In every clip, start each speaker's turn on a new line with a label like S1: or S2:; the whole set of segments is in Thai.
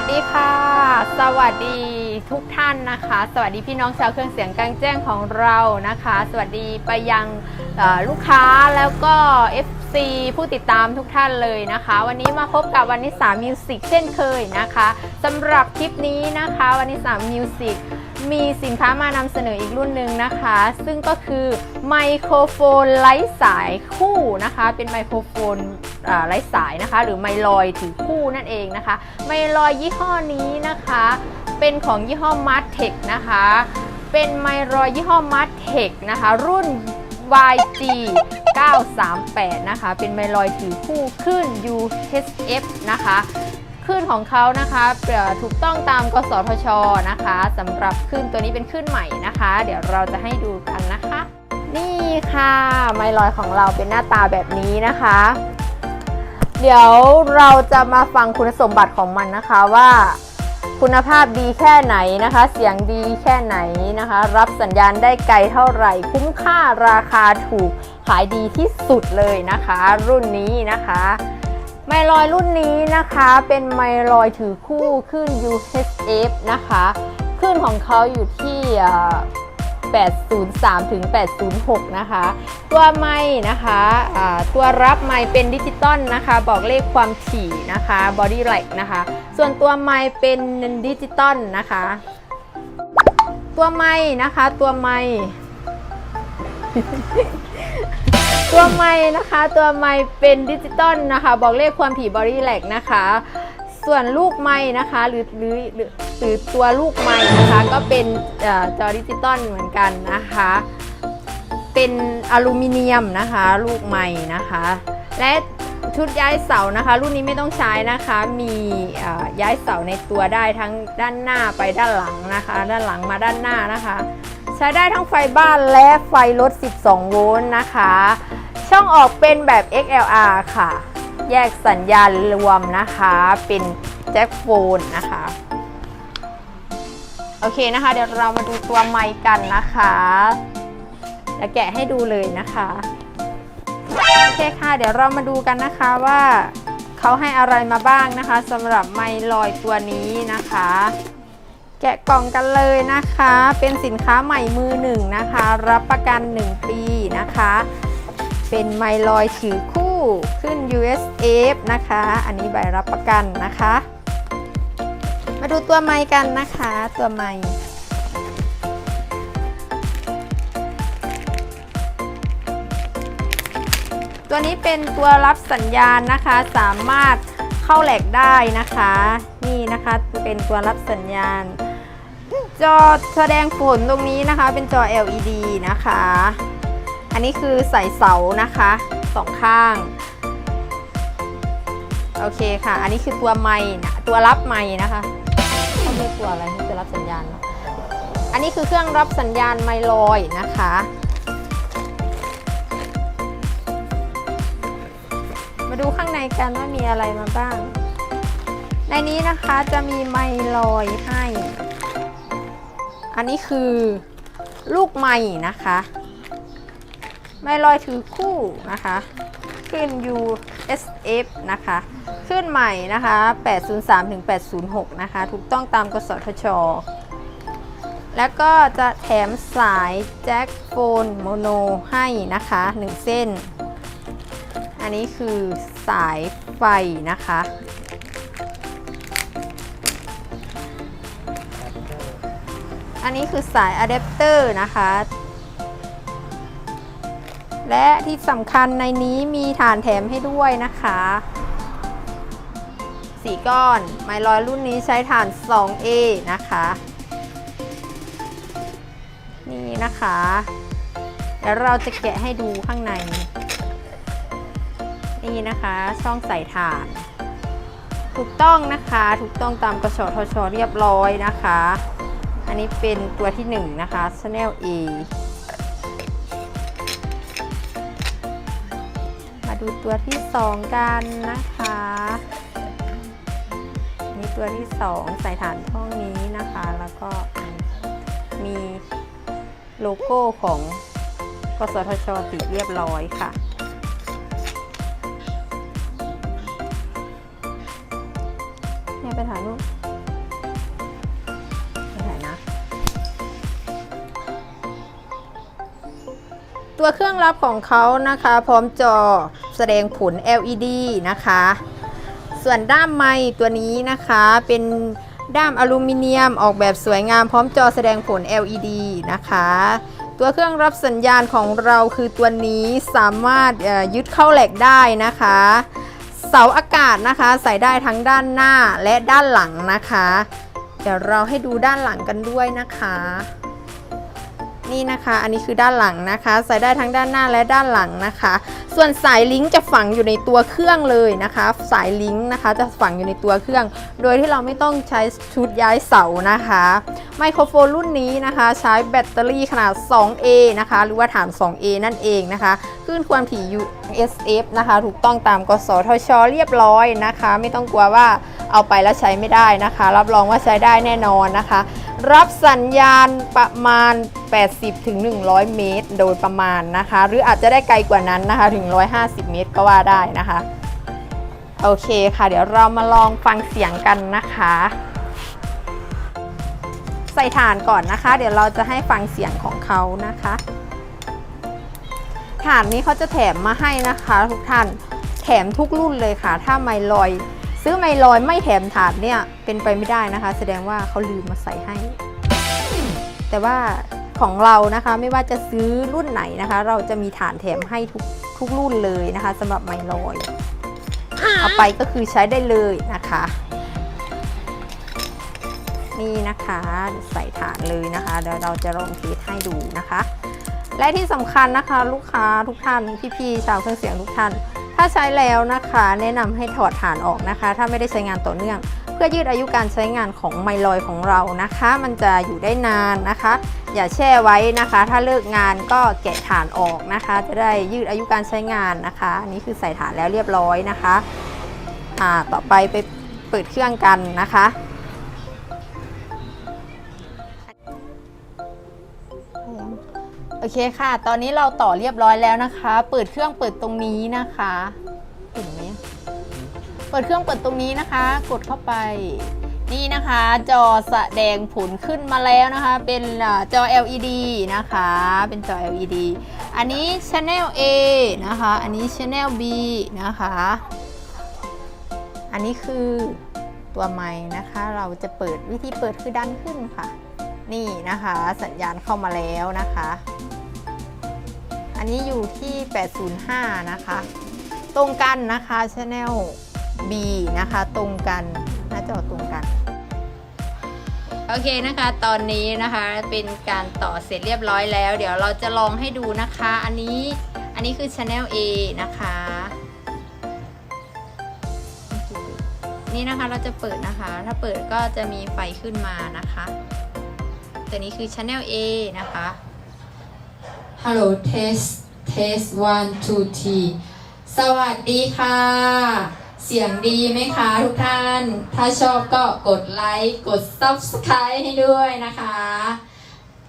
S1: วัสดีค่ะ สวัสดีทุกท่านนะคะ สวัสดีพี่น้องชาวเครื่องเสียงกลางแจ้งของเรานะคะ สวัสดีไปยังลูกค้าแล้วก็ FC ผู้ติดตามทุกท่านเลยนะคะ วันนี้มาพบกับวันนิสามิวสิกเช่นเคยนะคะสำหรับคลิปนี้นะคะวันนิสามิวสิก มีสินค้ามานำเสนออีกรุ่นหนึ่งนะคะ ซึ่งก็คือไมโครโฟนไร้สายคู่นะคะ เป็นไมโครโฟนไร้สายนะคะ หรือไมลอยถือคู่นั่นเองนะคะ ไมลอยยี่ห้อนี้นะคะ เป็นของยี่ห้อมาร์เทคนะคะ เป็นไมลอยยี่ห้อมาร์เทคนะคะ รุ่น YG 938 นะคะ เป็นไมลอยถือคู่ขึ้น UHF นะคะ คลื่นของเขานะคะเอ่อถูกต้องตามกสทชนะคะสำหรับคลื่นตัวนี้เป็นคลื่นใหม่นะคะ เดี๋ยวเราจะให้ดูกันนะคะ นี่ค่ะไมลอยของเราเป็นหน้าตาแบบนี้นะคะ เดี๋ยวเราจะมาฟังคุณสมบัติของมันนะคะว่าคุณภาพดีแค่ไหนนะคะ เสียงดีแค่ไหนนะคะ รับสัญญาณได้ไกลเท่าไหร่ คุ้มค่าราคาถูกขายดีที่สุดเลยนะคะ รุ่นนี้นะคะ ไมลอยรุ่นนี้นะคะเป็นไมลอยถือคู่ขึ้น UHF นะคะคลื่นของเขาอยู่ที่803 ถึง 806 นะคะ ตัวไม้นะคะตัวรับไม้เป็นดิจิตอลนะคะ บอกเลขความถี่นะคะ body light นะคะ ส่วนตัวไม้เป็นดิจิตอลนะคะ ตัวไม้นะคะ ตัวไม้ ตัวไม้นะคะตัวไม้เป็นดิจิตอลนะคะ บอกเลขความถี่ body light นะคะ ส่วนลูกไม้นะคะหรือหรือหรือตัวลูกไม้นะคะก็เป็นจอดิจิตอลเหมือนกันนะคะ เป็นอลูมิเนียมนะคะ ลูกไม้นะคะ และชุดย้ายเสานะคะ รุ่นนี้ไม่ต้องใช้นะคะ มีย้ายเสาในตัวได้ทั้งด้านหน้าไปด้านหลังนะคะ ด้านหลังมาด้านหน้านะคะ ใช้ได้ทั้งไฟบ้านและไฟรถ 12 โวลต์นะคะ ช่องออกเป็นแบบ XLR ค่ะ แยกสัญญาณรวมนะคะ เป็นแจ็คโฟนนะคะ โอเคนะคะ เดี๋ยวเรามาดูตัวไมค์กันนะคะจะแกะให้ดูเลยนะคะโอเคค่ะ เดี๋ยวเรามาดูกันนะคะว่าเขาให้อะไรมาบ้างนะคะสำหรับไมค์ลอยตัวนี้นะคะ แกะกล่องกันเลยนะคะ เป็นสินค้าใหม่มือหนึ่งนะคะ รับประกัน 1 ปีนะคะ เป็นไมลอยถือคู่ขึ้น USF นะคะ อันนี้ใบรับประกันนะคะ มาดูตัวไมกันนะคะ ตัวไมตัวนี้เป็นตัวรับสัญญาณนะคะ สามารถเข้าแหลกได้นะคะ นี่นะคะเป็นตัวรับสัญญาณ จอแสดงผลตรงนี้นะคะ เป็นจอ LED นะคะ อันนี้คือใส่เสานะคะสองข้าง โอเคค่ะ อันนี้คือตัวไม้นะตัวรับไม้นะคะเขาเรียกตัวอะไรตัวรับสัญญาณอะอันนี้คือเครื่องรับสัญญาณไมลอยนะคะมาดูข้างในกันว่ามีอะไรมาบ้าง ในนี้นะคะจะมีไมลอยให้ อันนี้คือลูกไม้นะคะ ไม่ลอยถือคู่นะคะ ขึ้น USF นะคะ ขึ้นใหม่นะคะ 803ถึง806 นะคะ ถูกต้องตามกสทช แล้วก็จะแถมสายแจ็คโฟนโมโนให้นะคะ 1 เส้น อันนี้คือสายไฟนะคะอันนี้คือสายอะแดปเตอร์นะคะ และที่สำคัญในนี้มีฐานแถมให้ด้วยนะคะสีก้อน ไมลอยรุ่นนี้ใช้ฐาน 2A นะคะ นี่นะคะเดี๋ยวเราจะแกะให้ดูข้างใน นี่นะคะช่องใส่ถาน ถูกต้องนะคะ ถูกต้องตามกสทชเรียบร้อยนะคะ อันนี้เป็นตัวที่ 1 นะคะ Channel A ดูตัวที่ 2 กันนะคะมีตัวที่ 2 ใส่ฐานท่องนี้นะคะ แล้วก็มีโลโก้ของกสทชติดเรียบร้อยค่ะเนี่ยไปถ่ายรูปไปถ่ายนะ ตัวเครื่องรับของเขานะคะ พร้อมจอ แสดงผล LED นะคะ ส่วนด้ามไม้ตัวนี้นะคะเป็นด้ามอลูมิเนียมออกแบบสวยงามพร้อมจอแสดงผล LED นะคะ ตัวเครื่องรับสัญญาณของเราคือตัวนี้สามารถยึดเข้าแหลกได้นะคะ เสาอากาศนะคะใส่ได้ทั้งด้านหน้าและด้านหลังนะคะ เดี๋ยวเราให้ดูด้านหลังกันด้วยนะคะ นี่นะคะอันนี้คือด้านหลังนะคะ ใส่ได้ทั้งด้านหน้าและด้านหลังนะคะ ส่วนสายลิงก์จะฝังอยู่ในตัวเครื่องเลยนะคะ สายลิงก์นะคะจะฝังอยู่ในตัวเครื่อง โดยที่เราไม่ต้องใช้ชุดย้ายเสานะคะ ไมโครโฟนรุ่นนี้นะคะ ใช้แบตเตอรี่ขนาด 2A นะคะ หรือว่าฐาน 2A นั่นเองนะคะคลื่นความถี่ USF นะคะ ถูกต้องตามกสทชเรียบร้อยนะคะ ไม่ต้องกลัวว่าเอาไปแล้วใช้ไม่ได้นะคะ รับรองว่าใช้ได้แน่นอนนะคะ รับสัญญาณประมาณ 80-100 เมตร โดยประมาณนะคะ หรืออาจจะได้ไกลกว่านั้นนะคะถึง 150 เมตรก็ว่าได้นะคะ โอเคค่ะ เดี๋ยวเรามาลองฟังเสียงกันนะคะ ใส่ฐานก่อนนะคะ เดี๋ยวเราจะให้ฟังเสียงของเขานะคะฐานนี้เขาจะแถมมาให้นะคะ ทุกท่านแถมทุกรุ่นเลยค่ะ ถ้าไมลอย ซื้อไมลอยไม่แถมฐานเนี่ยเป็นไปไม่ได้นะคะ แสดงว่าเขาลืมมาใส่ให้ แต่ว่าของเรานะคะไม่ว่าจะซื้อรุ่นไหนนะคะ เราจะมีฐานแถมให้ทุกทุกรุ่นเลยนะคะสำหรับไมลอยเอาไปก็คือใช้ได้เลยนะคะ นี่นะคะใส่ฐานเลยนะคะเดี๋ยวเราจะลองเทสให้ดูนะคะ และที่สำคัญนะคะ ลูกค้าทุกท่านพี่ๆชาวเครื่องเสียงทุกท่าน ถ้าใช้แล้วนะคะ แนะนำให้ถอดฐานออกนะคะ ถ้าไม่ได้ใช้งานต่อเนื่อง เพื่อยืดอายุการใช้งานของไมลอยของเรานะคะ มันจะอยู่ได้นานนะคะ อย่าแช่ไว้นะคะ ถ้าเลิกงานก็แกะฐานออกนะคะ จะได้ยืดอายุการใช้งานนะคะนนี้คือใส่ฐานแล้วเรียบร้อยนะคะอ่าต่อไปไปเปิดเครื่องกันนะคะ เคค่ะ ตอนนี้เราต่อเรียบร้อยแล้วนะคะ เปิดเครื่องเปิดตรงนี้นะคะเห็นไหมเปิดเครื่องเปิดตรงนี้นะคะ กดเข้าไป นี่นะคะ จอแสดงผลขึ้นมาแล้วนะคะ เป็นจอ LED นะคะ เป็นจอ LED อันนี้ Channel A นะคะ อันนี้ Channel B นะคะ อันนี้คือตัวไม้นะคะ เราจะเปิดวิธีเปิดคือดันขึ้นค่ะ นี่นะคะ สัญญาณเข้ามาแล้วนะคะ อันนี้อยู่ที่ 805 นะคะ ตรงกันนะคะ Channel B นะคะ ตรงกันหน้าจอตรงกัน โอเคนะคะ ตอนนี้นะคะเป็นการต่อเสร็จเรียบร้อยแล้ว เดี๋ยวเราจะลองให้ดูนะคะ อันนี้อันนี้คือ Channel A นะคะ นี่นะคะเราจะเปิดนะคะ ถ้าเปิดก็จะมีไฟขึ้นมานะคะ ตัวนี้คือ Channel A นะคะ
S2: Hello test test one two three สวัสดีค่ะ เสียงดีไหมคะทุกท่าน ถ้าชอบก็กดไลค์ กด subscribe ให้ด้วยนะคะ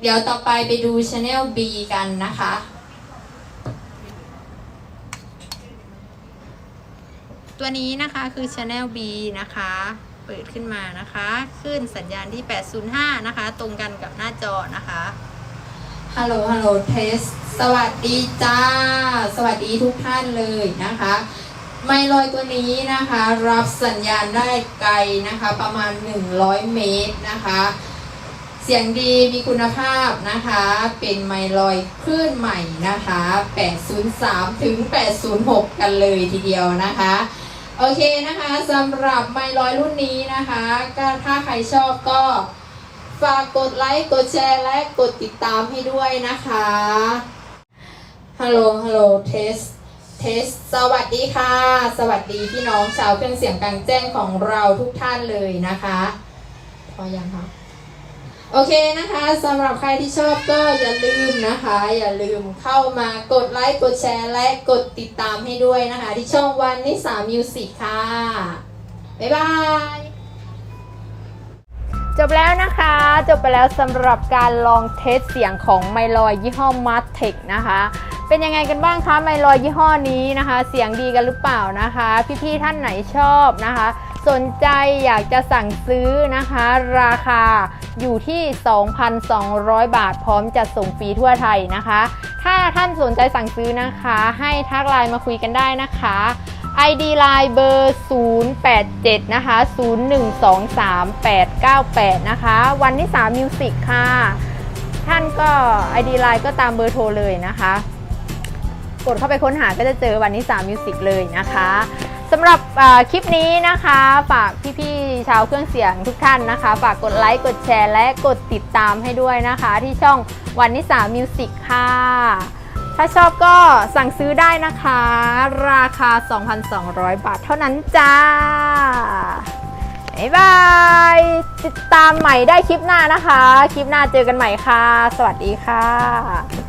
S2: เดี๋ยวต่อไปไปดู Channel B กันนะคะ
S1: ตัวนี้นะคะคือ Channel B นะคะ เปิดขึ้นมานะคะ ขึ้นสัญญาณที่ 805 นะคะ ตรงกันกับหน้าจอนะคะ
S2: ฮัลโหล ฮัลโหล เทส สวัสดีจ้า สวัสดีทุกท่านเลยนะคะ ไมลอยตัวนี้นะคะ รับสัญญาณได้ไกลนะคะ ประมาณ 100 เมตรนะคะ เสียงดีมีคุณภาพนะคะ เป็นไมลอยคลื่นใหม่นะคะ 803 ถึง 806 กันเลยทีเดียวนะคะโอเคนะคะสำหรับไมลอยรุ่นนี้นะคะก็ถ้าใครชอบก็ ฝากกดไลค์ กดแชร์ และกดติดตามให้ด้วยนะคะ ฮัลโหล ฮัลโหล เทส เทส สวัสดีค่ะ สวัสดีพี่น้องชาวเครื่องเสียงกลางแจ้งของเราทุกท่านเลยนะคะ พอยังคะโอเคนะคะสำหรับใครที่ชอบก็อย่าลืมนะคะ อย่าลืมเข้ามากดไลค์ กดแชร์ และกดติดตามให้ด้วยนะคะ ที่ช่องวันนิสามิวสิกค่ะ บ๊ายบาย
S1: จบแล้วนะคะ จบไปแล้วสำหรับการลองเทสเสียงของไมลอยยี่ห้อ m a r t e c นะคะ เป็นยังไงกันบ้างคะไมลอยยี่ห้อนี้นะคะ เสียงดีกันหรือเปล่านะคะ พี่ๆท่านไหนชอบนะคะ สนใจอยากจะสั่งซื้อนะคะ ราคาอยู่ที่ 2,200 บาทพร้อมจัดส่งฟรีทั่วไทยนะคะ ถ้าท่านสนใจสั่งซื้อนะคะ ให้ทักไลน์มาคุยกันได้นะคะ ID ไลน์เบอร์ 087 นะคะ 0123898 นะคะ วันที่3มิวสิกค่ะ ท่านก็ ID ไลน์ก็ตามเบอร์โทรเลยนะคะ กดเข้าไปค้นหาก็จะเจอวันนี้3 Music เลยนะคะสำหรับคลิปนี้นะคะ ฝากพี่ๆชาวเครื่องเสียงทุกท่านนะคะ ฝากกดไลค์ กดแชร์ และกดติดตามให้ด้วยนะคะ ที่ช่องวันนิสามิวสิกค่ะ ถ้าชอบก็สั่งซื้อได้นะคะ ราคา 2,200 บาทเท่านั้นจ้าบ๊ายบาย ติดตามใหม่ได้คลิปหน้านะคะ คลิปหน้าเจอกันใหม่ค่ะ สวัสดีค่ะ